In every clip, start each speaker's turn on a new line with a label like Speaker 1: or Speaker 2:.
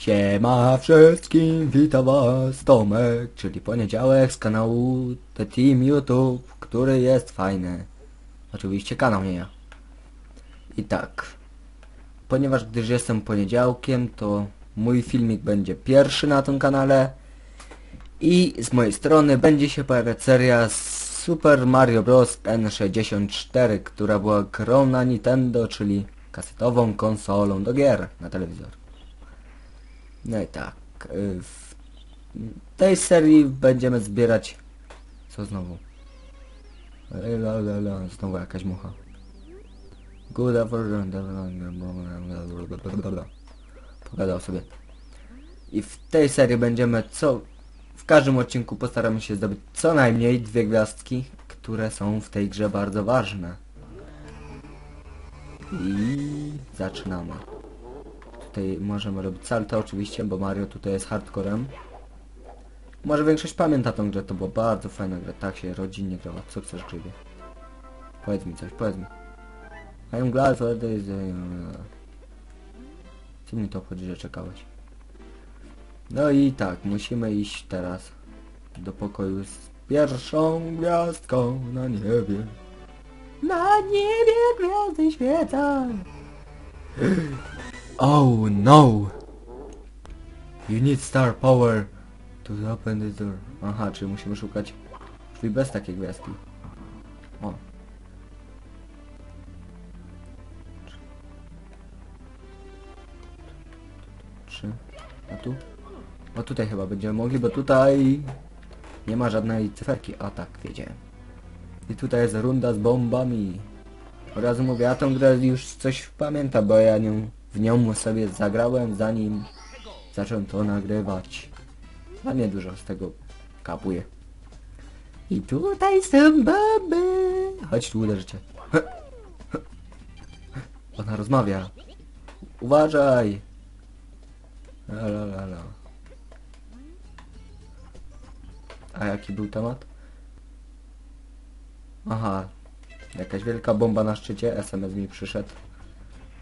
Speaker 1: Siema wszystkim, witam was Tomek, czyli poniedziałek z kanału The Team YouTube, który jest fajny. Oczywiście kanał nie ja. I tak, ponieważ gdyż jestem poniedziałkiem, to mój filmik będzie pierwszy na tym kanale i z mojej strony będzie się pojawiać seria Super Mario Bros. N64, która była grą na Nintendo, czyli kasetową konsolą do gier na telewizor. No i tak, y, w tej serii będziemy zbierać... Co znowu? La, la, znowu jakaś mucha. Good Pogadał sobie. I w tej serii będziemy co... W każdym odcinku postaramy się zdobyć co najmniej dwie gwiazdki, które są w tej grze bardzo ważne. I zaczynamy. Tutaj możemy robić salto oczywiście, bo Mario tutaj jest hardcorem. Może większość pamięta tą grę, to była bardzo fajna gra, tak się rodzinnie grała. Co chcesz grzybie? Powiedz mi coś, powiedz mi. I'm glad for this... Co mi to obchodzi, że czekałeś? No i tak, musimy iść teraz do pokoju z pierwszą gwiazdką na niebie. Na niebie gwiazdy świecą. Oh no! You need star power to open the door. Aha, czyli musimy szukać drzwi bez takiej gwiazdki. O. Trzy. A tu? O tutaj chyba będziemy mogli, bo tutaj nie ma żadnej cyferki. A tak, wiedziałem. I tutaj jest runda z bombami. Od razu mówię, ja tą grę już coś pamiętam, bo ja nią, w nią sobie zagrałem zanim zacząłem to nagrywać. A nie dużo z tego kapuje. I tutaj są bomby. Chodź tu uderzycie. Ona rozmawia. Uważaj. La. A jaki był temat? Aha, jakaś wielka bomba na szczycie, SMS mi przyszedł.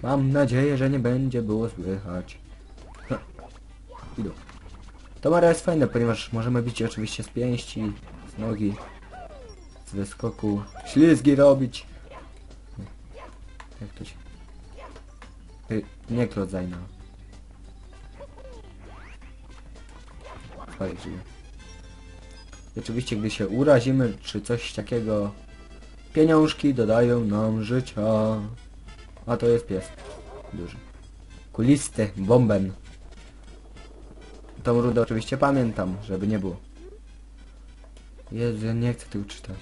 Speaker 1: Mam nadzieję, że nie będzie było słychać. Ha. Idą. To Mario jest fajne, ponieważ możemy bić oczywiście z pięści, z nogi, z wyskoku, ślizgi robić. Jak to się... Ej, nie klodzajna. Fajnie, żyje. Oczywiście gdy się urazimy, czy coś takiego, pieniążki dodają nam życia. A to jest pies. Duży. Kulisty, bomben. Tą rudę oczywiście pamiętam, żeby nie było. Jezu, ja nie chcę tego czytać.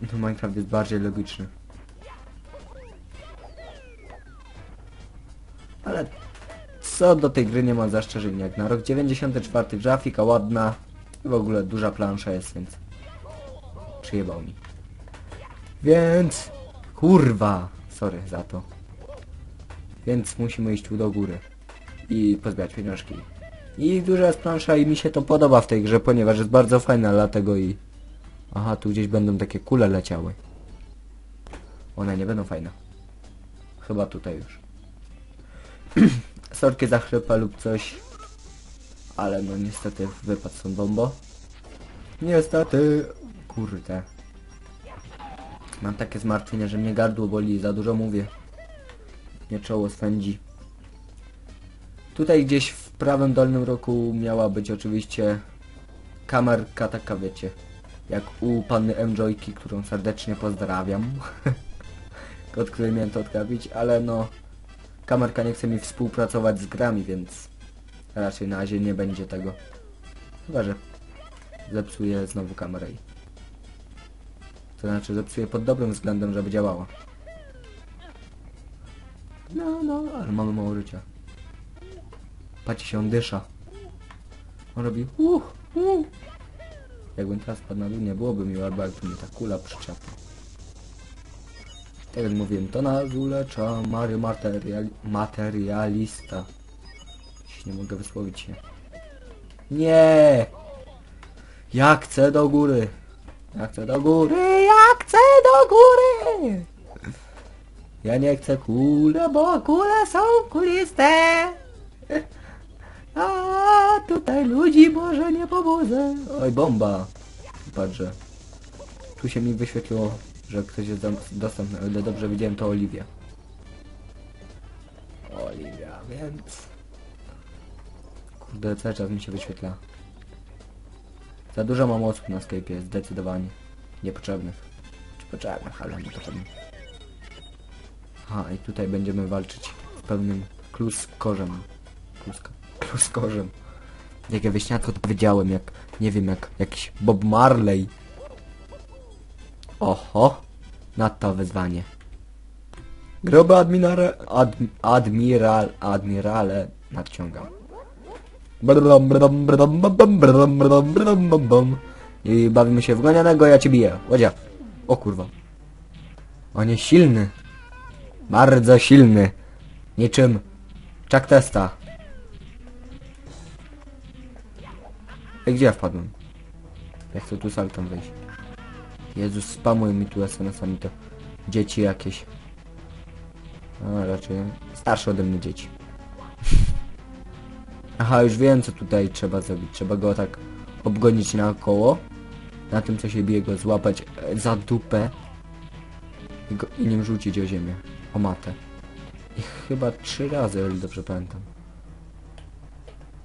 Speaker 1: No Minecraft jest bardziej logiczny. Ale co do tej gry nie ma zastrzeżeń jak na rok 94 grafika ładna i w ogóle duża plansza jest, więc przyjebał mi. Więc kurwa, sorry za to. Więc musimy iść tu do góry i pozbierać pieniążki. I duża jest plansza i mi się to podoba w tej grze, ponieważ jest bardzo fajna, dlatego i... Aha, tu gdzieś będą takie kule leciały. One nie będą fajne. Chyba tutaj już. Sorki za chrypę lub coś. Ale no niestety wypadł stąd bombo. Niestety... Kurde. Mam takie zmartwienie, że mnie gardło boli, za dużo mówię. Mnie czoło swędzi. Tutaj gdzieś w prawym dolnym roku miała być oczywiście kamerka taka wiecie. Jak u panny M-Joyki, którą serdecznie pozdrawiam. Od której miałem to odkapić, ale no kamerka nie chce mi współpracować z grami, więc raczej na razie nie będzie tego. Chyba, że zepsuję znowu kamerę. To znaczy zepsuję pod dobrym względem, żeby działała. No, no, ale mamy mało życia. Patrzcie się, on dysza. On robi uh, uh. Jakbym teraz padł na dół, nie byłoby miło, albo jakby mnie ta kula przyczepła. Tak jak mówiłem, to nas ulecza Mario materiali Materialista. Dziś nie mogę wysłowić się. Nie! Ja chcę do góry! Ja chcę do góry! Chcę do góry! Ja nie chcę kule, bo kule są kuliste. A tutaj ludzi może nie pobudzę. Oj, bomba. Patrzę. Tu się mi wyświetliło, że ktoś jest dostępny. O ile dobrze widziałem, to Oliwia. Oliwia, więc... Kurde, cały czas mi się wyświetla. Za dużo mam osób na Skype'ie, zdecydowanie. Niepotrzebnych. Poczekaj, ale nie, to. Aha, i tutaj będziemy walczyć w pełnym kluskorzem. Kluska. Kluskorzem. Jak ja wyśniadko to powiedziałem, jak... Nie wiem, jak jakiś Bob Marley. Oho. Na to wyzwanie. Groby admirale... Admi, admiral... Admirale... Nadciągam. Brdom, brdom, brdom, brdom, brdom, brdom, brdom, brdom. I bawimy się w gonianego, ja cię biję. Łodzia. O kurwa. On jest silny. Bardzo silny. Niczym Chuck Testa. Ej, gdzie ja wpadłem? Ja chcę tu saltem wejść. Jezus, spamuj mi tu SMS-ami to dzieci jakieś. A, raczej starsze ode mnie dzieci. Aha, już wiem co tutaj trzeba zrobić. Trzeba go tak obgonić naokoło. Na tym co się bije go złapać e, za dupę. I, go, i nim rzucić o ziemię. O matę. I chyba trzy razy, ile dobrze pamiętam.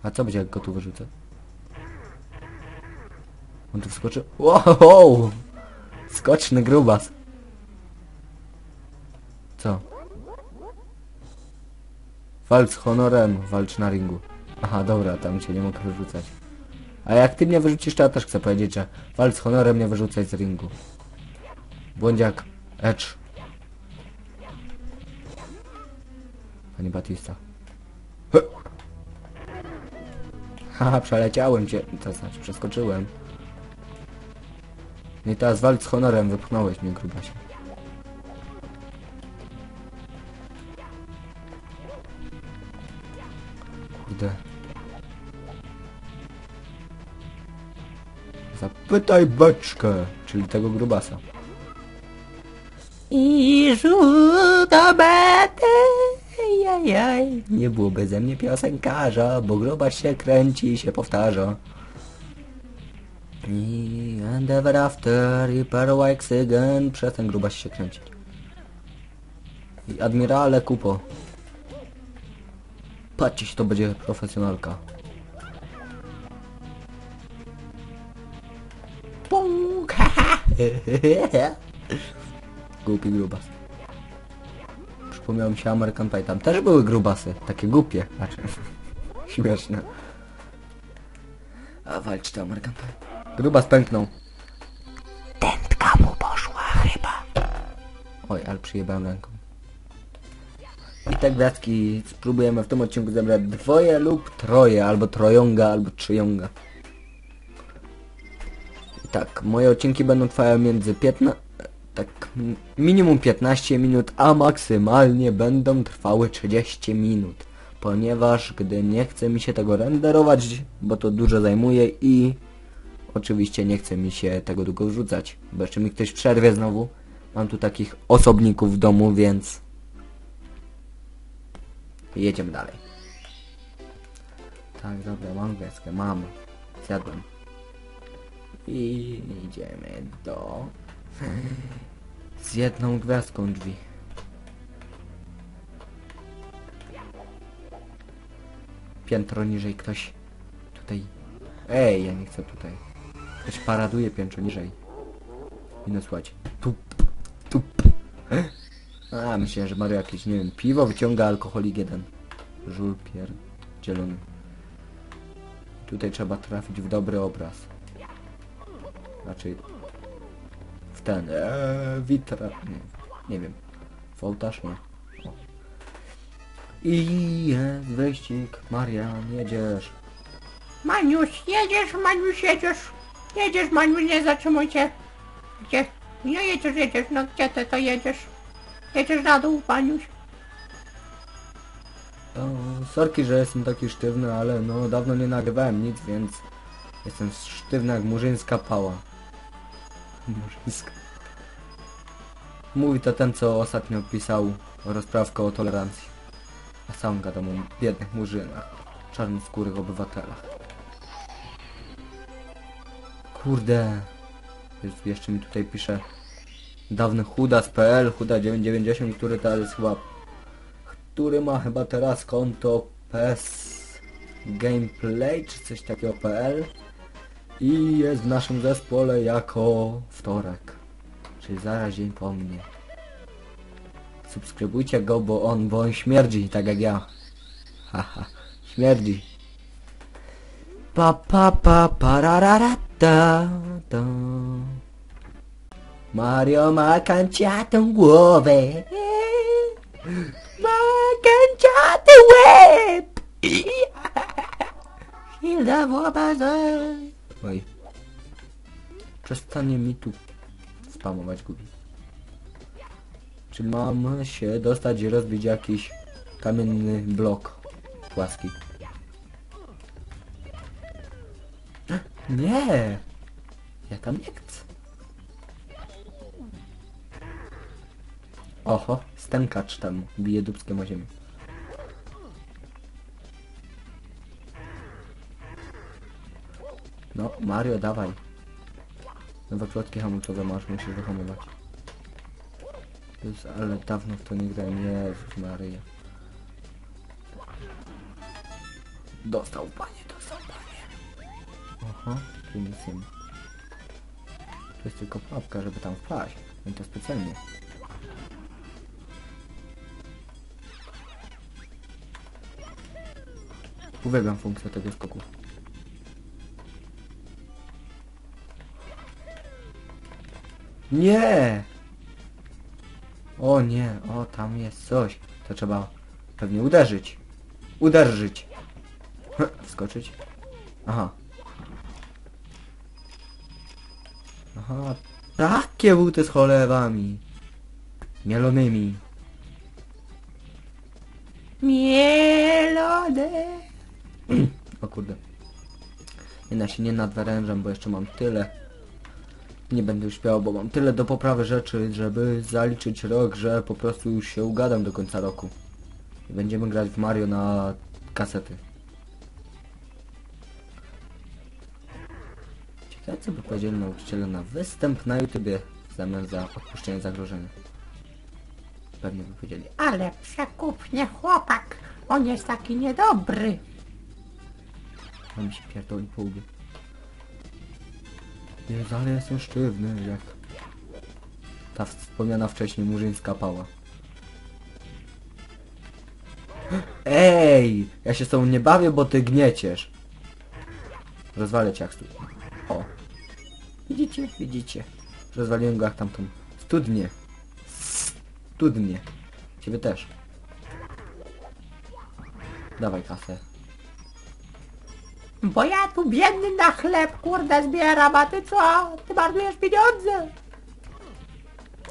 Speaker 1: A co będzie jak go tu wyrzucę? On tu wskoczy... Wow! Skoczny grubas. Co? Walcz honorem, walcz na ringu. Aha, dobra, tam cię nie mogę wyrzucać. A jak ty mnie wyrzucisz, to ja też chcę powiedzieć, że walcz z honorem nie wyrzucaj z ringu. Błądziak, Edge. Panie Batista. Haha, przeleciałem cię, to znaczy przeskoczyłem. No i teraz walcz z honorem, wypchnąłeś mnie grubasie. Kurde. Zapytaj beczkę, czyli tego grubasa. I żółta betę, jajaj. Nie byłoby ze mnie piosenkarza, bo grubas się kręci i się powtarza. I and ever after i perła eksygen. Przestań grubaś się kręcić. I admirale kupo. Patrzcie, to będzie profesjonalka. Punk! Głupi grubas. Przypomniał mi się American Pie. Tam też były grubasy. Takie głupie. Znaczy, śmieszne. A walcz to American Pie. Grubas pęknął. Tętka mu poszła chyba. Oj, ale przyjebałem ręką. I tak gwiazdki spróbujemy w tym odcinku zebrać dwoje lub troje, albo trojonga, albo trzyjonga. Tak, moje odcinki będą trwały między 15... Tak, minimum 15 minut, a maksymalnie będą trwały 30 minut. Ponieważ gdy nie chce mi się tego renderować, bo to dużo zajmuje i oczywiście nie chce mi się tego długo wrzucać, bo jeszcze mi ktoś przerwie znowu. Mam tu takich osobników w domu, więc jedziemy dalej. Tak, dobra, mam gwiazdkę, mam. Zjadłem. I idziemy do... Z jedną gwiazdką drzwi. Piętro niżej ktoś tutaj... Ej, ja nie chcę tutaj. Ktoś paraduje piętro niżej. I no słuchajcie. Tup, tup. A, myślałem, że Mario jakieś, nie wiem, piwo wyciąga alkoholik jeden. Żul pierdzielony. Tutaj trzeba trafić w dobry obraz. Raczej w ten, eee, witra, nie, nie wiem. W ołtarz, nie. I jest wyścig, Marian, jedziesz.
Speaker 2: Maniuś, jedziesz, Maniuś, jedziesz. Jedziesz, Maniuś, nie zatrzymuj się. Gdzie? No jedziesz, jedziesz, no gdzie ty to jedziesz? Jedziesz na dół, Maniuś.
Speaker 1: O, sorki, że jestem taki sztywny, ale no dawno nie nagrywałem nic, więc jestem sztywny jak murzyńska pała. Murzyńska. Mówi to ten, co ostatnio pisał rozprawka o tolerancji. A sam gadam o biednych murzynach, czarnoskórych obywatelach. Kurde. Jeszcze mi tutaj pisze dawny chuda.pl, chuda990, który teraz chyba... Który ma chyba teraz konto PES Gameplay, czy coś takiego PL. I jest w naszym zespole jako wtorek. Czyli zaraz dzień po mnie. Subskrybujcie go, bo on, bo on śmierdzi, tak jak ja. Haha, śmierdzi. Pa pa pa parararata ta. Mario ma kanciatą głowę. Ma kanciaty łeb. Hilda Wobazę. Oj. Przestanie mi tu spamować gubi. Czy mam się dostać i rozbić jakiś kamienny blok płaski? Nie! Ja tam nie chcę. Oho, stękacz tam bije dubskiem o ziemię. No, Mario, dawaj. Nowe klocki hamulcowe masz, musisz wyhamować. To jest, ale dawno w to nie grałem. Jezus Maryja. Dostał panie, dostał panie. Aha, tu nic nie ma. Tu jest tylko pułapka, żeby tam wpaść. No to specjalnie. Uwielbiam funkcję tego skoku. Nie! O nie, o tam jest coś. To trzeba pewnie uderzyć. Uderzyć. Hm, Wskoczyć. Aha. Aha, takie buty z cholewami. Mielonymi.
Speaker 2: Mielone.
Speaker 1: O kurde. Nie na się nie nad wyrężem, bo jeszcze mam tyle. Nie będę śpiewał, bo mam tyle do poprawy rzeczy, żeby zaliczyć rok, że po prostu już się ugadam do końca roku. I będziemy grać w Mario na kasety. Ciekawe co by powiedzieli nauczyciele na występ na YouTubie w zamian za odpuszczenie zagrożenia. Pewnie by powiedzieli.
Speaker 2: Ale przekupnie chłopak. On jest taki niedobry.
Speaker 1: A mi się pierdoli po łbie. Jezu, ale jestem sztywny, jak ta wspomniana wcześniej murzyńska pała. Ej! Ja się z tobą nie bawię, bo ty gnieciesz. Rozwalę cię jak stu... O. Widzicie? Widzicie? Rozwaliłem go jak tamtą studnię. Studnię. Ciebie też. Dawaj kasę.
Speaker 2: Bo ja tu biedny na chleb, kurde, zbieram, a ty co? Ty marnujesz pieniądze.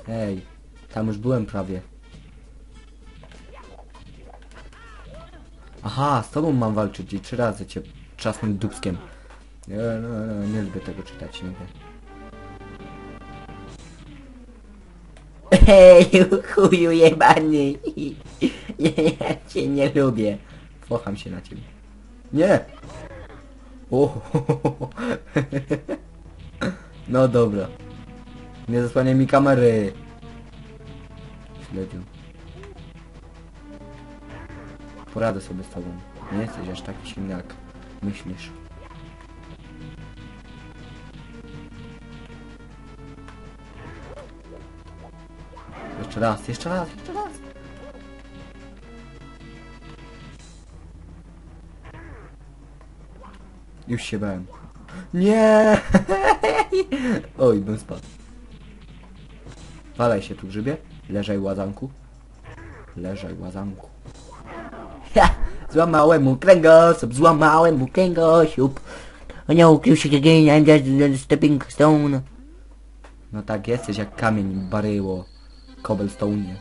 Speaker 1: Ej, tam już byłem prawie. Aha, z tobą mam walczyć i trzy razy cię trzasnąć dubskiem. Nie, no, no, nie lubię tego czytać nigdy. Hej, chuju jebany. Ja cię nie lubię. Focham się na ciebie. Nie! O, No dobra. Nie zasłaniaj mi kamery. Śledził. Poradzę sobie z tobą. Nie jesteś aż taki silny jak myślisz. Jeszcze raz, jeszcze raz, jeszcze raz. Już się bałem. Nie! Oj, bym spadł. Walaj się tu grzybie. Leżaj łazanku. Leżaj łazanku. Ha! Złamałem mu kręgosłup, złamałem mu kręgosłup. Anioł się again, I'm just stepping stone. No tak, jesteś jak kamień baryło. Cobblestone.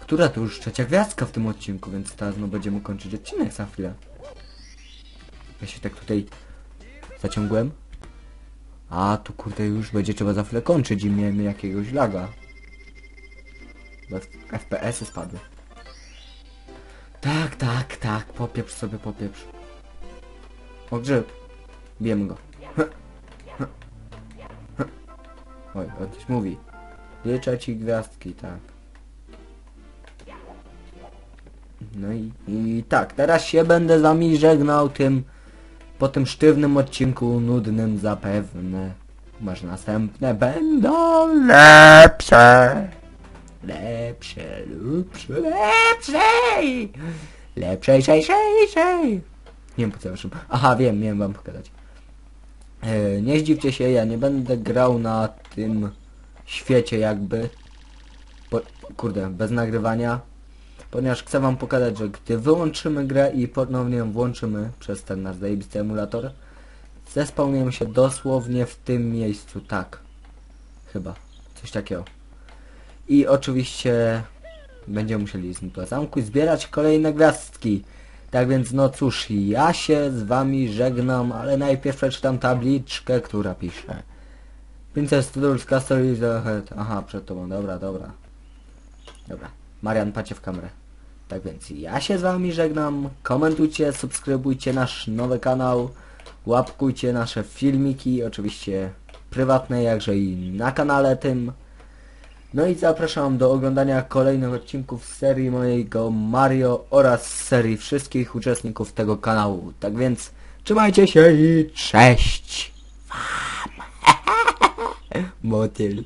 Speaker 1: Która to już trzecia gwiazdka w tym odcinku, więc teraz no będziemy kończyć odcinek za chwilę. Ja się tak tutaj zaciągłem. A tu kurde już będzie trzeba za chwilę kończyć i miemy jakiegoś laga. FPS-y spadły. Tak, tak, tak, popieprz sobie, popieprz. O grzyb. Bijemy go. Oj, on coś mówi. Życzę ci gwiazdki, tak. No i, i tak, teraz się będę z wami żegnał tym, po tym sztywnym odcinku, nudnym zapewne. Może następne będą lepsze. Lepsze, lepsze, lepszej! Lepszej, szej, szej, szej! Nie wiem po co już. Aha, wiem, miałem wam pokazać. E, nie zdziwcie się, ja nie będę grał na tym świecie jakby. Po, kurde, bez nagrywania. Ponieważ chcę wam pokazać, że gdy wyłączymy grę i ponownie ją włączymy przez ten nasz zajebisty emulator, zespełniemy się dosłownie w tym miejscu, tak. Chyba. Coś takiego. I oczywiście będziemy musieli z do zamku zbierać kolejne gwiazdki. Tak więc no cóż, ja się z wami żegnam, ale najpierw przeczytam tabliczkę, która pisze. Princess Tudors Castle is ahead. Aha, przed tobą, dobra, dobra. Dobra, Marian, patrzcie w kamerę. Tak więc ja się z wami żegnam, komentujcie, subskrybujcie nasz nowy kanał, łapkujcie nasze filmiki, oczywiście prywatne, jakże i na kanale tym. No i zapraszam do oglądania kolejnych odcinków serii mojego Mario oraz serii wszystkich uczestników tego kanału. Tak więc trzymajcie się i cześć! Wam! Motyl.